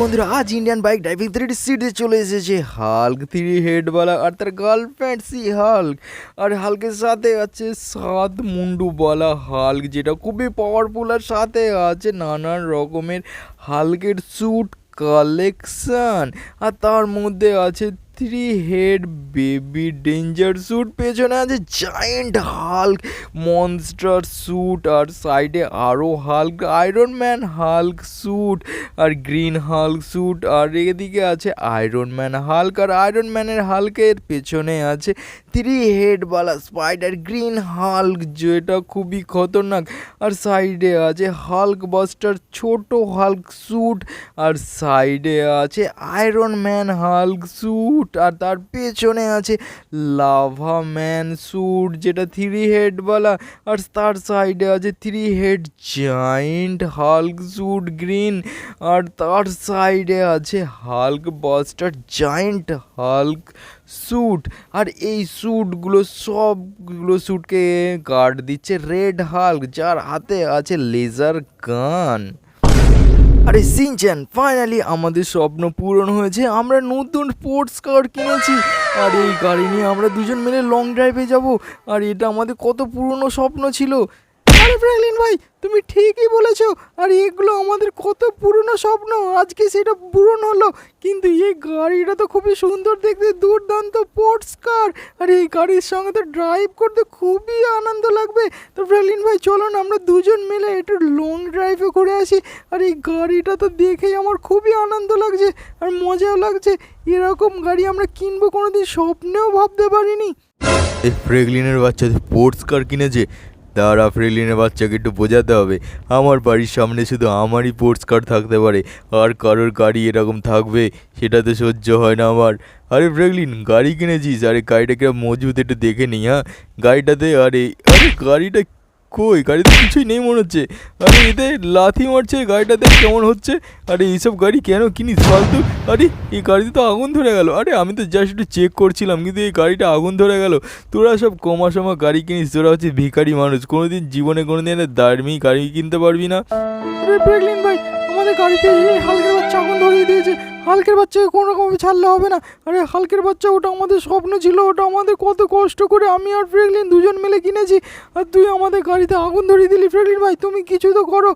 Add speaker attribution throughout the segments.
Speaker 1: বন্ধুরা, আজ Indian bike driving three সিটে চলে এসেছে। হাল্ক থ্রি হেডওয়ালা আর তার গার্লফ্রেন্ড সি হাল্ক আর হালকের সাথে আছে সাত মুন্ডুওয়ালা হাল্ক যেটা খুবই পাওয়ারফুল আর সাথে আছে নানান রকমের হাল্কের স্যুট কালেকশন আর তার মধ্যে আছে three head baby danger suit পেছনে আছে জায়েন্ট হাল্ক মনস্টার স্যুট আর সাইডে আরও hulk iron man hulk suit আর গ্রিন হাল্ক স্যুট আর এদিকে আছে আয়রন ম্যান হাল্ক আর আয়রন ম্যানের হাল্কের পেছনে আছে থ্রি হেডওয়ালা স্পাইডার গ্রিন হাল্ক যেটা খুবই খতরনাক আর সাইডে আছে হাল্ক বাস্টার ছোট হাল্ক স্যুট আর সাইডে আছে আয়রন ম্যান হাল্ক স্যুট আর তার পেছনে আছে লাভা ম্যান স্যুট, যেটা থ্রি হেডওয়ালা আর তার সাইডে আছে three head giant hulk suit green আর তার সাইডে আছে hulk buster giant hulk suit আর এই স্যুটগুলো সবগুলো স্যুটকে গার্ড দিচ্ছে রেড হাল্ক যার হাতে আছে লেজার গান আরে সিনচ্যান ফাইনালি আমাদের স্বপ্ন পূরণ হয়েছে, আমরা নতুন স্পোর্টস কার কিনেছি। আর এই গাড়ি নিয়ে আমরা দুজন মিলে লং ড্রাইভে যাব। আর এটা আমাদের কত পুরনো স্বপ্ন ছিল। আরে ফ্র্যাঙ্কলিন ভাই, তুমি ঠিকই বলেছ। আর এগুলো আমাদের কত পুরনো স্বপ্ন, আজকে সেটা পূরণ হলো। কিন্তু এই গাড়িটা তো খুবই সুন্দর দেখতে, দুর্দান্ত স্পোর্টস কার আর এই গাড়ির সঙ্গে তো ড্রাইভ করতে খুবই আনন্দ লাগবে। তো ফ্র্যাঙ্কলিন ভাই চলো না আমরা দুজন মিলে একটু লং ড্রাইভে করে আসি। আর এই গাড়িটা তো দেখেই আমার খুবই আনন্দ লাগছে, আর মজাও লাগছে। এরকম গাড়ি আমরা কিনবো কোনোদিন, স্বপ্নেও ভাবতে পারিনি।
Speaker 2: এই ফ্রেগলিনের বাচ্চা স্পোর্টস কার কিনেছে দাঁড়া ফ্রেগলিনের বাচ্চাকে একটু বোঝাতে হবে। আমার বাড়ির সামনে শুধু আমারই পোর্টস কার থাকতে পারে। আর কারোর গাড়ি এরকম থাকবে সেটা তো সহ্য হয় না আমার। আরে ফ্রেগলিন গাড়ি কিনেছিস? আরে গাড়িটাকে মজবুত একটু দেখে নি হ্যাঁ? গাড়িটাতে, আরে আরে গাড়িটা কই? গাড়িতে কিছুই নেই মনে হচ্ছে। আরে এতে লাথি মারছে গাড়িটাতে কেমন হচ্ছে। আরে এইসব গাড়ি কেন কিনিস ফালতু আরে এই গাড়িতে তো আগুন ধরে গেল। আরে আমি তো জাস্ট একটু চেক করছিলাম, কিন্তু এই গাড়িটা আগুন ধরে গেল। তোরা সব কমা সমা গাড়ি কিনিস, তোরা হচ্ছে ভিখারি মানুষ। কোনোদিন জীবনে কোনোদিন দার্মি গাড়ি কিনতে পারবি না।
Speaker 1: ভাই আমাদের গাড়িতে হালকের বাচ্চা আগুন ধরিয়ে দিয়েছে। হালকের বাচ্চাকে কোনো রকমভাবে ছাড়লে হবে না। আরে হালকের বাচ্চা, ওটা আমাদের স্বপ্ন ছিল, ওটা আমাদের কত কষ্ট করে আমি আর ফ্রেগলিন দুজন মিলে কিনেছি। আর তুই আমাদের গাড়িতে আগুন ধরিয়ে দিলি ফ্রেগলিন ভাই, তুমি কিছু তো করো।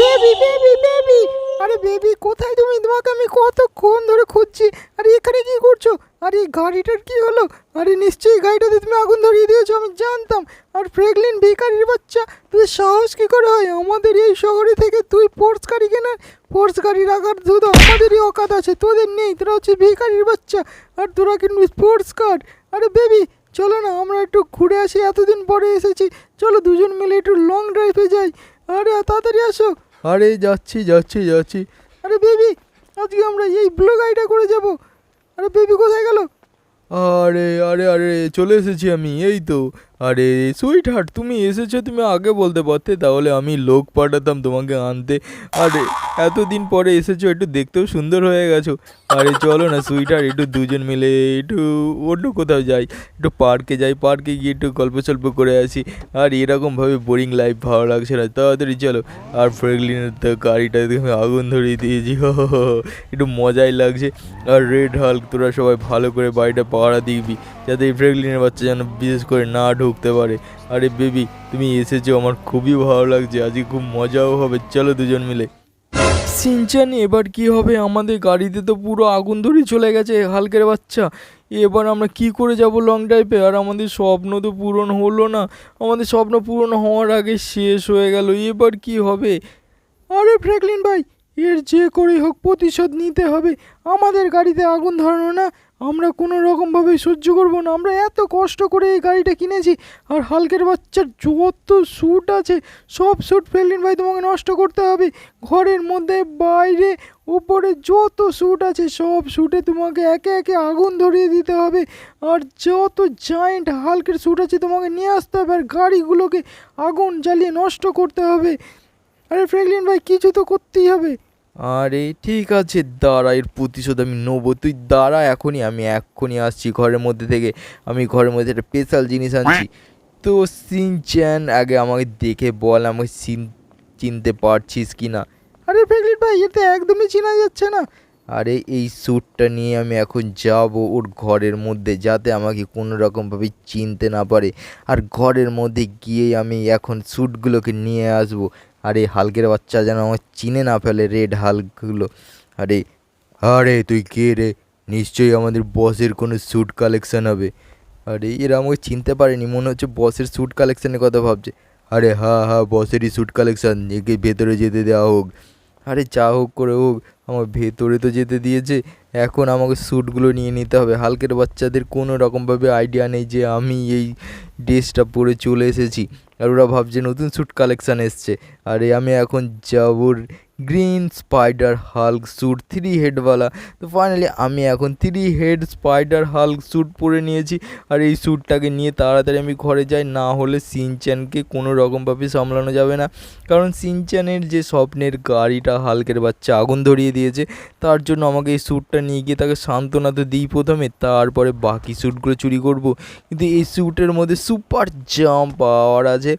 Speaker 1: Baby baby baby! আরে বেবি, কোথায় তুমি? তোমাকে আমি কতক্ষণ ধরে খুঁজছি। আরে এখানে কি করছ? আরে এই গাড়িটার কি হলো? আরে নিশ্চয়ই গাড়িটাতে তুমি আগুন ধরিয়ে দিয়েছ আমি জানতাম। আর ফ্রেগলিন বেকারির বাচ্চা তোদের সাহস কি করে হয়? আমাদের এই শহরে থেকে তুই স্পোর্টস গাড়ি কেনার? স্পোর্টস গাড়ি রাখার দুধ আমাদেরই অকাত আছে তোদের নেই তোরা হচ্ছে বেকারির বাচ্চা আর তোরা কিনবি স্পোর্টস কার আরে বেবি চলো না আমরা একটু ঘুরে আসি এতদিন পরে এসেছি। চলো দুজন মিলে একটু লং ড্রাইভে যাই। আরে তাড়াতাড়ি আসো।
Speaker 2: আরে যাচ্ছি যাচ্ছি যাচ্ছি।
Speaker 1: আরে বেবি আজকে আমরা এই ব্লু গাড়িটা করে যাব। আরে বেবি কোথায় গেল?
Speaker 2: আরে আরে আরে চলে এসেছি আমি এই তো। আরে সুইট হার্ট তুমি এসেছ, তুমি আগে বলতে পারতে, তাহলে আমি লোক পাঠাতাম তোমাকে আনতে। আরে, এতদিন পরে এসেছ, একটু দেখতেও সুন্দর হয়ে গেছো। আরে, চলো না সুইট হার্ট একটু দুজন মিলে একটু, অন্য কোথাও যাই। একটু পার্কে যাই পার্কে গিয়ে একটু গল্প সল্প করে আসি। আর এরকমভাবে বোরিং লাইফ ভালো লাগছে না। তাড়াতাড়ি চলো। আর ফ্রেগলিনের তো গাড়িটা দেখে আগুন ধরিয়ে দিয়েছি। একটু মজাই লাগছে। আর রেড হাল্ক তোরা সবাই ভালো করে বাড়িটা পাহারা দিবি। যাতে এই ফ্রেগলিনের বাচ্চা যেন বিশেষ করে না ঢুকতে পারে। আরে বেবি, তুমি এসেছ, আমার খুবই ভালো লাগছে। আজকে খুব মজাও হবে। চলো দুজন মিলে।
Speaker 1: সিনচান, এবার কি হবে? আমাদের গাড়িতে তো পুরো আগুন ধরে চলে গেছে হালকের বাচ্চা। এবার আমরা কি করে যাব লং ড্রাইভে আর আমাদের স্বপ্ন তো পূরণ হলো না। আমাদের স্বপ্ন পূরণ হওয়ার আগে শেষ হয়ে গেল। এবার কি হবে? আরে ফ্র্যাঙ্কলিন ভাই, এর যে করেই হোক প্রতিশোধ নিতে হবে। আমাদের গাড়িতে আগুন ধরানো না আমরা কোনো রকমভাবে সহ্য করব না। আমরা এত কষ্ট করে এই গাড়িটা কিনেছি, আর হালকের বাচ্চার যত স্যুট আছে, সব স্যুট ফ্রেগলিন ভাই, তোমাকে নষ্ট করতে হবে। ঘরের মধ্যে, বাইরে, উপরে যত স্যুট আছে, সব স্যুটে তোমাকে একে একে আগুন ধরিয়ে দিতে হবে। আর যত জায়েন্ট হালকের স্যুট আছে, তোমাকে নিয়ে আসতে হবে, আর গাড়িগুলোকে আগুন জ্বালিয়ে নষ্ট করতে হবে। আরে ফ্রেগলিন ভাই, কিছু তো করতেই হবে।
Speaker 2: আরে ঠিক আছে, দাঁড়া, এর প্রতিশোধ আমি নেব। তুই দাঁড়া, এখনই আমি এক্ষুনি আসছি ঘরের মধ্যে থেকে। আমি ঘরের মধ্যে একটা স্পেশাল জিনিস আনছি। তো সিনচ্যান আগে আমাকে দেখে বল আমাকে সিন চিনতে পারছিস কি না
Speaker 1: আরে ফ্র্যাঙ্কলিন ভাই এতে একদমই চেনা যাচ্ছে না। আরে এই স্যুটটা নিয়ে আমি এখন যাব ওর ঘরের মধ্যে, যাতে আমাকে কোনো রকমভাবে চিনতে না পারে। আর ঘরের মধ্যে গিয়েই আমি এখন স্যুটগুলোকে নিয়ে আসব। আরে হালকের বাচ্চা যেন আমার চিনে না ফেলে রেড হালকগুলো আরে আরে, তুই কে রে? নিশ্চয়ই আমাদের বসের কোনো স্যুট কালেকশন হবে। আরে, এরা আমাকে চিনতে পারেনি, মনে হচ্ছে বসের স্যুট কালেকশনের কথা ভাবছে। আরে, হা হা, বসেরই স্যুট কালেকশন একে ভেতরে যেতে দেওয়া হোক। আরে, যা হোক করে হোক, আমার ভেতরে তো যেতে দিয়েছে। এখন আমাকে স্যুটগুলো নিয়ে নিতে হবে। হালকের বাচ্চাদের কোনো রকমভাবে আইডিয়া নেই যে আমি এই ড্রেসটা পরে চলে এসেছি। আর ওরা ভাবছে নতুন স্যুট কালেকশান এসছে। আরে আমি এখন যাব green spider hulk suit three হেডওয়ালা তো ফাইনালি আমি এখন three head spider hulk suit পরে নিয়েছি। আর এই স্যুটটাকে নিয়ে তাড়াতাড়ি আমি ঘরে যাই, না হলে সিনচ্যানকে কোনো রকমভাবে সামলানো যাবে না। কারণ সিনচ্যানের যে স্বপ্নের গাড়িটা হালকের বাচ্চা আগুন ধরিয়ে দিয়েছে, তার জন্য আমাকে এই স্যুটটা নিয়ে গিয়ে তাকে সান্ত্বনা তো দিই প্রথমে, তারপরে বাকি স্যুটগুলো চুরি করব। কিন্তু এই স্যুটের মধ্যে সুপার জাম্প পাওয়ার আছে।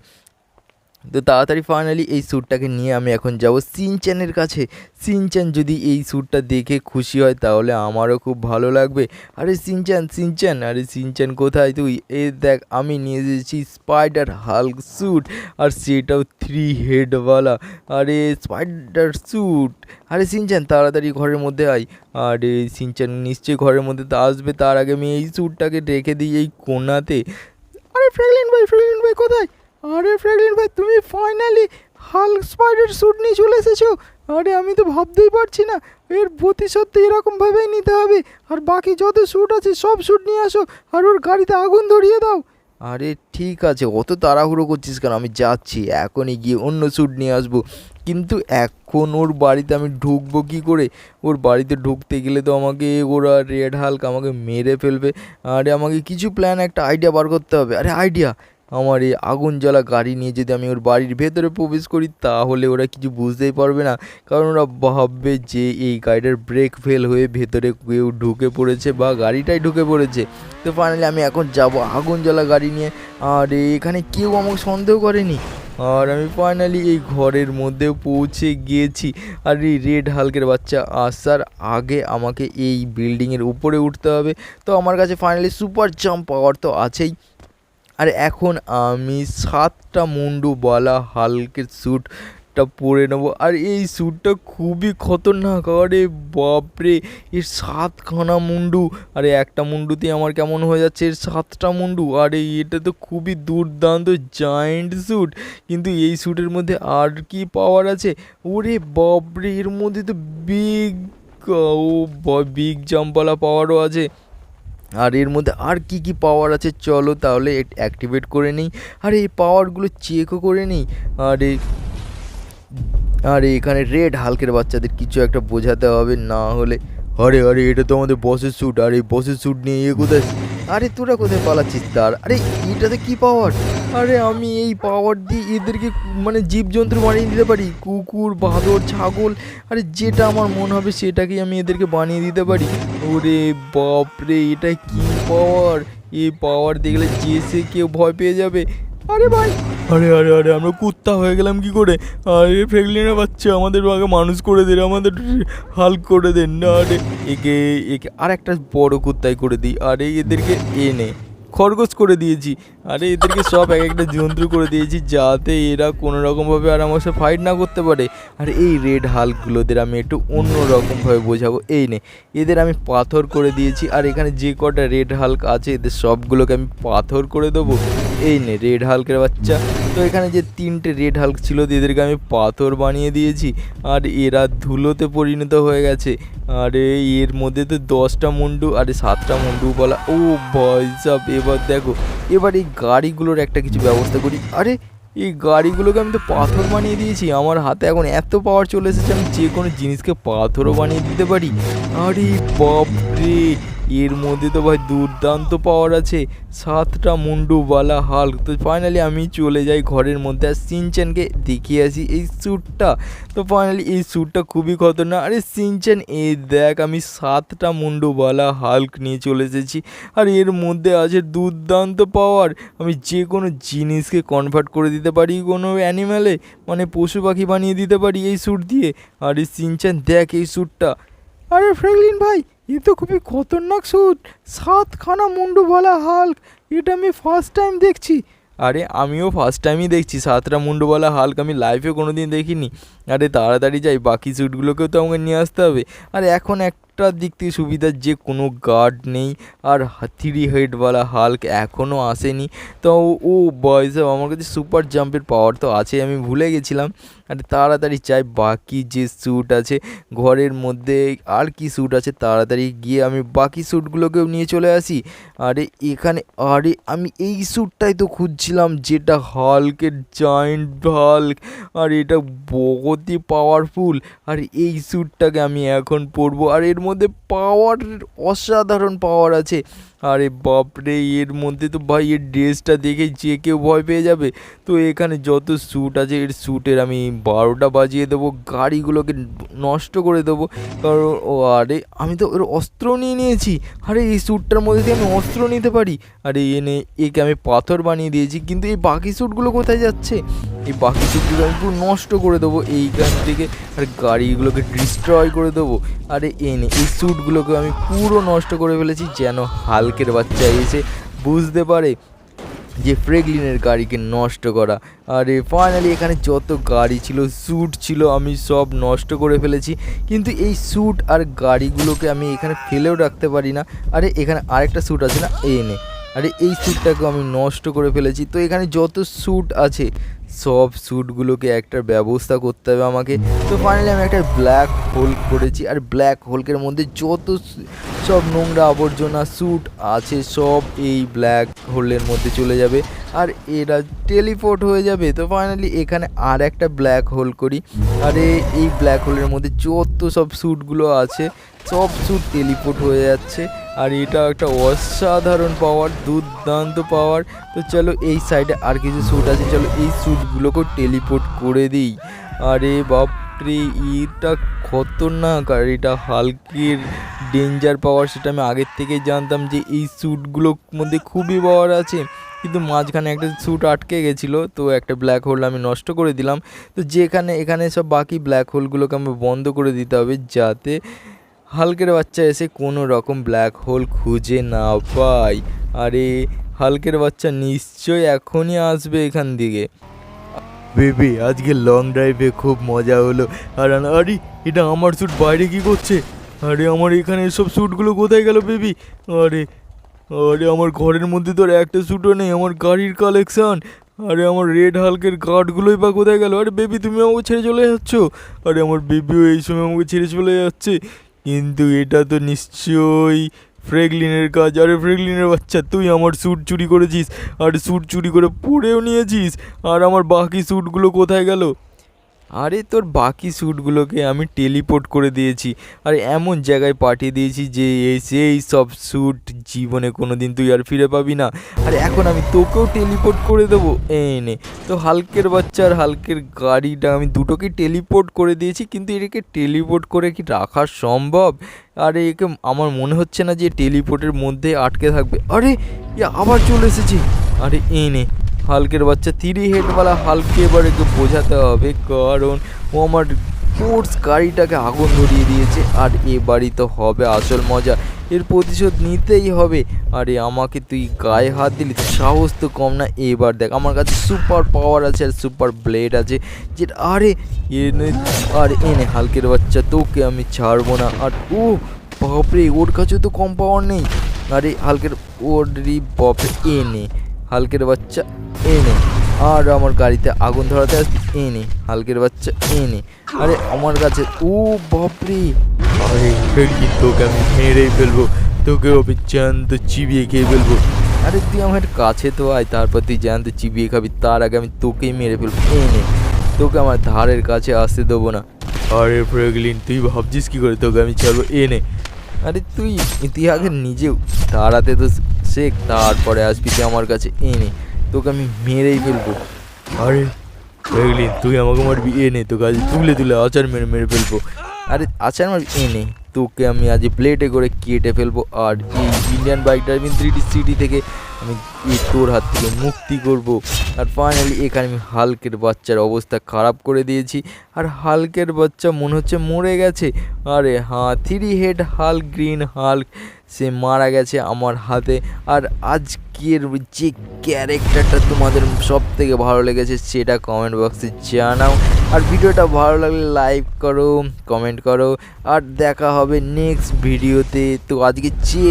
Speaker 1: তো তাড়াতাড়ি ফাইনালি এই স্যুটটাকে নিয়ে আমি এখন যাব সিনচ্যানের কাছে। সিনচ্যান যদি এই স্যুটটা দেখে খুশি হয়, তাহলে আমারও খুব ভালো লাগবে। আরে সিনচ্যান সিনচ্যান, আরে সিনচ্যান, কোথায় তুই? এ দেখ, আমি নিয়ে এসেছি স্পাইডার হাল্ক স্যুট আর সেটাও থ্রি হেডওয়ালা আরে স্পাইডার স্যুট আরে সিনচ্যান, তাড়াতাড়ি ঘরের মধ্যে আয়। আরে সিনচ্যান নিশ্চয়ই ঘরের মধ্যে তো আসবে, তার আগে আমি এই স্যুটটাকে রেখে দিই এই কোনাতে। আরে ফ্র্যাঙ্কলিন ভাই ফ্র্যাঙ্কলিন ভাই, কোথায়? আরে ফ্র্যাঙ্কলিন ভাই, তুমি ফাইনালি হাল্ক স্পাইডার স্যুট নিয়ে চলে এসেছ। আরে আমি তো ভাবতেই পারছি না, এর প্রতিশোধ তো এরকমভাবেই নিতে হবে। আর বাকি যত স্যুট আছে, সব স্যুট নিয়ে আসো, আর ওর গাড়িতে আগুন ধরিয়ে দাও। আরে ঠিক আছে, অত তাড়াহুড়ো করছিস কেন? আমি যাচ্ছি, এখনই গিয়ে অন্য স্যুট নিয়ে আসব। কিন্তু এখন ওর বাড়িতে আমি ঢুকবো কী করে? ওর বাড়িতে ঢুকতে গেলে তো আমাকে, ওরা রেড হাল্ক আমাকে মেরে ফেলবে। আরে আমাকে কিছু প্ল্যান একটা আইডিয়া বার করতে হবে। আরে আইডিয়া আমার এই আগুন জ্বলা গাড়ি নিয়ে যদি আমি ওর বাড়ির ভেতরে প্রবেশ করি, তাহলে ওরা কিছু বুঝতেই পারবে না। কারণ ওরা ভাববে যে এই গাড়িটার ব্রেক ফেল হয়ে ভেতরে কেউ ঢুকে পড়েছে বা গাড়িটাই ঢুকে পড়েছে। তো ফাইনালি আমি এখন যাব আগুন জ্বলা গাড়ি নিয়ে। আর এখানে কেউ আমাকে সন্দেহ করেনি। আর আমি ফাইনালি এই ঘরের মধ্যে পৌঁছে গিয়েছি। আর এই রেড হালকের বাচ্চা আসার আগে আমাকে এই বিল্ডিংয়ের উপরে উঠতে হবে। তো আমার কাছে ফাইনালি সুপার জাম্প পাওয়ার তো আছেই। আর এখন আমি সাতটা মুন্ডু বলা হালকের স্যুটটা পরে নেব। আর এই স্যুটটা খুবই খতরনাক, আরে বাপরে, এর সাতখানা মুন্ডু। আরে একটা মুন্ডুতে আমার কেমন হয়ে যাচ্ছে, এর সাতটা মুন্ডু। আরে এটা তো খুবই দুর্দান্ত জায়েন্ট স্যুট কিন্তু এই স্যুটের মধ্যে আর কি পাওয়ার আছে? ওরে বাপরে, এর মধ্যে তো বিগ ও বিগ জাম্পওয়ালা পাওয়ারও আছে। আর এর মধ্যে আর কি কি পাওয়ার আছে? চলো তাহলে অ্যাক্টিভেট করে নিই। আর, এই পাওয়ারগুলো চেকও করে নিই। আর এই আর, এখানে রেড হালকের বাচ্চাদের কিছু একটা বোঝাতে হবে, না হলে আরে আরে, এটা তো আমাদের বসের স্যুট আর এই বসের স্যুট নিয়ে ইয়ে কোথায়? আরে, তোরা কোথায় পালাচ্ছিস? তার আরে, এটাতে কি পাওয়ার আরে আমি এই পাওয়ার দিয়ে এদেরকে মানে জীবজন্তু বানিয়ে দিতে পারি, কুকুর, বাঁদর, ছাগল, আরে যেটা আমার মনে হবে সেটাকেই আমি এদেরকে বানিয়ে দিতে পারি। ওরে বাপরে, এটা কি পাওয়ার এই পাওয়ার দেখলে যে সে কেউ ভয় পেয়ে যাবে। আরে ভাই!
Speaker 2: আরে আরে আরে, আমরা কুত্তা হয়ে গেলাম কি করে? আরে ফ্রেগলিনের বাচ্চা, আমাদের আগে মানুষ করে দেন আমাদের হাল করে দেন না আরে
Speaker 1: একে একে আর একটা বড় কুত্তাই করে দিই। আরে এদেরকে এনে খরগোশ করে দিয়েছি। আরে, এদেরকে সব এক একটা জন্তু করে দিয়েছি যাতে এরা কোনো রকমভাবে আর আমার সাথে ফাইট না করতে পারে। আর এই রেড হালগুলোদের আমি একটু অন্য রকমভাবে বোঝাবো। এই নে, এদের আমি পাথর করে দিয়েছি আর এখানে যে কটা রেড হাল্ক আছে, এদের সবগুলোকে আমি পাথর করে দেবো। এই নে রেড হালকের বাচ্চা। তো এখানে যে তিনটে রেড হাল্ক ছিল, এদেরকে আমি পাথর বানিয়ে দিয়েছি। আর এরা ধুলোতে পরিণত হয়ে গেছে। আরে এর মধ্যে তো দশটা মুন্ডু, আরে সাতটা মুন্ডু বলা ও ভয় সব, এবার দেখো। এবার এই গাড়িগুলোর একটা কিছু ব্যবস্থা করি। আরে, এই গাড়িগুলোকে আমি তো পাথর বানিয়ে দিয়েছি। আমার হাতে এখন এত পাওয়ার চলে এসেছে, আমি যে কোনো জিনিসকে পাথরও বানিয়ে দিতে পারি। আরে বাপরে!
Speaker 2: এর মধ্যে তো ভাই দুর্দান্ত পাওয়ার আছে। সাতটা মুন্ডুওয়ালা হাল্ক তো ফাইনালি আমি চলে যাই ঘরের মধ্যে আর সিনচ্যানকে দেখিয়ে আসি এই স্যুটটা তো ফাইনালি এই স্যুটটা খুবই খতরনাক। আরে সিনচ্যান এই দেখ আমি সাতটা মুন্ডুওয়ালা হাল্ক নিয়ে চলে এসেছি। আর এর মধ্যে আছে দুর্দান্ত পাওয়ার আমি যে কোনো জিনিসকে কনভার্ট করে দিতে পারি, কোনো অ্যানিম্যালে মানে পশু পাখি বানিয়ে দিতে পারি এই স্যুট দিয়ে। আর এই সিনচ্যান, দেখ এই স্যুটটা আরে ফ্র্যাঙ্কলিন ভাই, এ তো খুবই খতরনাক স্যুট। সাতখানা মুন্ডু বলা হাল্ক, এটা আমি ফার্স্ট টাইম দেখছি। আরে আমিও ফার্স্ট টাইমই দেখছি, সাতটা মুন্ডুওয়ালা হালক আমি লাইফে কোনো দিন দেখিনি। আরে তাড়াতাড়ি যাই, বাকি স্যুটগুলোকেও তো আমাকে নিয়ে আসতে হবে। আর এখন একটা দিক থেকে সুবিধা যে কোনো গার্ড নেই। আর থ্রি হেডওয়ালা হাল্ক এখনও আসেনি। তো ও বয়স আমার কাছে সুপার জাম্পের পাওয়ার তো আছে আমি ভুলে গেছিলাম। আর তাড়াতাড়ি চাই, বাকি যে স্যুট আছে, ঘরের মধ্যে আর কি স্যুট আছে, তাড়াতাড়ি গিয়ে আমি বাকি স্যুটগুলোকেও নিয়ে চলে আসি। আরে এখানে, আরে আমি এই স্যুটটাই তো খুঁজছিলাম, যেটা হাল্কের জয়েন্ট হাল্ক আর এটা বহুতই পাওয়ারফুল আর এই স্যুটটাকে আমি এখন পরবো। আর এর মধ্যে পাওয়ার, অসাধারণ পাওয়ার আছে। আরে বাপরে, এর মধ্যে তো ভাই, এর ড্রেসটা দেখে যে কেউ ভয় পেয়ে যাবে। তো এখানে যত স্যুট আছে, এর স্যুটের আমি বারোটা বাজিয়ে দেবো, গাড়িগুলোকে নষ্ট করে দেবো। কারণ, ও আরে, আমি তো এর অস্ত্র নিয়ে নিয়েছি। আরে, এই স্যুটটার মধ্যে দিয়ে আমি অস্ত্র নিতে পারি। আরে, এনে, একে আমি পাথর বানিয়ে দিয়েছি, কিন্তু এই বাকি স্যুটগুলো কোথায় যাচ্ছে? এই বাকি স্যুটগুলো আমি পুরো নষ্ট করে দেবো। এইখান থেকে আর গাড়িগুলোকে ডিস্ট্রয় করে দেবো। আরে এনে এই স্যুটগুলোকে আমি পুরো নষ্ট করে ফেলেছি, যেন হালকের বাচ্চা এসে বুঝতে পারে যে ফ্রেগলিনের গাড়িকে নষ্ট করা। আরে ফাইনালি এখানে যত গাড়ি ছিল স্যুট ছিল, আমি সব নষ্ট করে ফেলেছি। কিন্তু এই স্যুট আর গাড়িগুলোকে আমি এখানে ফেলেও রাখতে পারি না। আরে এখানে আরেকটা স্যুট আছে না এই নে। আরে এই স্যুটটাকে আমি নষ্ট করে ফেলেছি। তো এখানে যত স্যুট আছে, সব স্যুটগুলোকে একটা ব্যবস্থা করতে হবে আমাকে। তো ফাইনালি আমি একটা ব্ল্যাক হোল করেছি। আর ব্ল্যাক হোলকের মধ্যে যত সব নোংরা আবর্জনা, স্যুট আছে সব এই ব্ল্যাক হোলের মধ্যে চলে যাবে। আর এরা টেলিপোর্ট হয়ে যাবে। তো ফাইনালি এখানে আর একটা ব্ল্যাক হোল করি। আর, এই ব্ল্যাক হোলের মধ্যে যত সব স্যুটগুলো আছে, সব স্যুট টেলিপোর্ট হয়ে যাচ্ছে। আর এটা একটা অসাধারণ পাওয়ার দুর্দান্ত পাওয়ার তো চলো এই সাইডে আর কিছু স্যুট আছে। চলো এই স্যুটগুলোকেও টেলিপোর্ট করে দিই। আরে বাপরে এটা খতরনাক আর এটা হালকের ডেঞ্জার পাওয়ার সেটা আমি আগের থেকেই জানতাম যে এই স্যুটগুলোর মধ্যে খুবই পাওয়ার আছে। কিন্তু মাঝখানে একটা স্যুট আটকে গেছিল, তো একটা ব্ল্যাক হোল আমি নষ্ট করে দিলাম। তো যেখানে, এখানে সব বাকি ব্ল্যাক হোলগুলোকে আমি বন্ধ করে দিতে হবে যাতে হালকের বাচ্চা এসে কোনো রকম ব্ল্যাক হোল খুঁজে না পায়। আরে, হালকের বাচ্চা নিশ্চয়ই এখনই আসবে এখান দিকে। বেবি, আজকে লং ড্রাইভে খুব মজা হলো। আর আরে, এটা আমার স্যুট বাইরে কি করছে? আরে, আমার এখানে সব স্যুটগুলো কোথায় গেল বেবি? আরে আরে, আমার ঘরের মধ্যে তো আর একটা স্যুটও নেই, আমার গাড়ির কালেকশান আরে, আমার রেড হালকের কার্ডগুলোই বা কোথায় গেল? আরে, বেবি, তুমি আমাকে ছেড়ে চলে যাচ্ছ? আরে, আমার বেবিও এই সময় আমাকে ছেড়ে চলে যাচ্ছে। কিন্তু এটা তো নিশ্চয়ই ফ্রেগলিনের কাজ। আরে ফ্রেগলিনের বাচ্চা, তুই আমার স্যুট চুরি করেছিস, আর স্যুট চুরি করে পরেও নিয়েছিস, আর আমার বাকি স্যুটগুলো কোথায় গেল? আরে তোর বাকি স্যুটগুলোকে আমি টেলিপোর্ট করে দিয়েছি। আর এমন জায়গায় পাঠিয়ে দিয়েছি যে এই সেই সব স্যুট জীবনে কোনো দিন তুই আর ফিরে পাবি না। আর এখন আমি তোকেও টেলিপোর্ট করে দেবো। এই নে, তো হালকের বাচ্চা আর হালকের গাড়িটা আমি দুটোকে টেলিপোর্ট করে দিয়েছি, কিন্তু এটাকে টেলিপোর্ট করে কি রাখা সম্ভব? আরে একে আমার মনে হচ্ছে না যে টেলিপোর্টের মধ্যে আটকে থাকবে। আরে আবার চলে এসেছি। আরে এই নে হালকের বাচ্চা থ্রি হেডওয়ালা হালকে এবার একটু বোঝাতে হবে, কারণ ও আমার স্পোর্টস গাড়িটাকে আগুন ধরিয়ে দিয়েছে, আর এবারই তো হবে আসল মজা। এর প্রতিশোধ নিতেই হবে। আরে আমাকে তুই গায়ে হাত দিলি সাহস তো কম না, এবার দেখ, আমার কাছে সুপার পাওয়ার আছে আর সুপার ব্লেড আছে। যেটা আরে এনে আরে এনে হালকের বাচ্চা, তোকে আমি ছাড়বো না। আর ও, বাপরে, ওর কাছে তো কম পাওয়ার নেই। আরে, হালকের, ওর রি বাপরে এনে হালকের বাচ্চা। এনে আর আমার গাড়িতে আগুন ধরাতে আসবি এনে হালকের বাচ্চা এনে আরে আমার কাছে, ও বাপরে। আরে ফেরকি, তোকে আমি মেরেই ফেলব। তোকে আমি জ্যান্ত চিবিয়ে খেয়ে ফেলব। আরে তুই আমার কাছে তো আয়, তারপর তুই জ্যান্ত চিবিয়ে খাবি। তার আগে আমি তোকেই মেরে ফেলব এনে তোকে আমার ধারের কাছে আসতে দেবো না। আরে ফ্রেগলিন, তুই ভাবছিস কি করে তোকে আমি ছাড়বো এনে
Speaker 1: আরে তুই আগে নিজেও দাঁড়াতে তো শেখ, তারপরে আসবি তুই আমার কাছে এনে তোকে আমি মেরেই ফেলব।
Speaker 2: আরে, দেখলি, তুই আমাকে মারবি, এ নে, তোকে আজ তুলে তুলে আচার মেরে মেরে ফেলব।
Speaker 1: আরে আচ্ছা এ এনে তোকে আমি আজ প্লেটে করে কেটে ফেলব। আর এই Indian bike driving three D city থেকে আমি তোর হাত থেকে মুক্তি করব। আর ফাইনালি এখানে আমি হালকের বাচ্চার অবস্থা খারাপ করে দিয়েছি। আর হালকের বাচ্চা মনে হচ্ছে মরে গেছে। আরে হ্যাঁ three head hulk green hulk সে মারা গেছে আমার হাতে। আর আজকের যে ক্যারেক্টারটা তোমাদের সব থেকে ভালো লেগেছে সেটা কমেন্ট বক্সে জানাও। আর ভিডিওটা ভালো লাগলে লাইক করো কমেন্ট করো। আর দেখা হবে নেক্সট ভিডিওতে। তো আজকে যে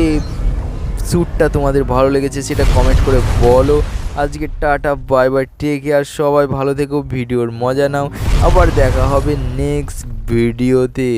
Speaker 1: শ্যুটটা তোমাদের ভালো লেগেছে সেটা কমেন্ট করে বলো। আজকে tata bye bye take care সবাই ভালো থেকো, ভিডিওর মজা নাও। আবার দেখা হবে নেক্সট ভিডিওতে।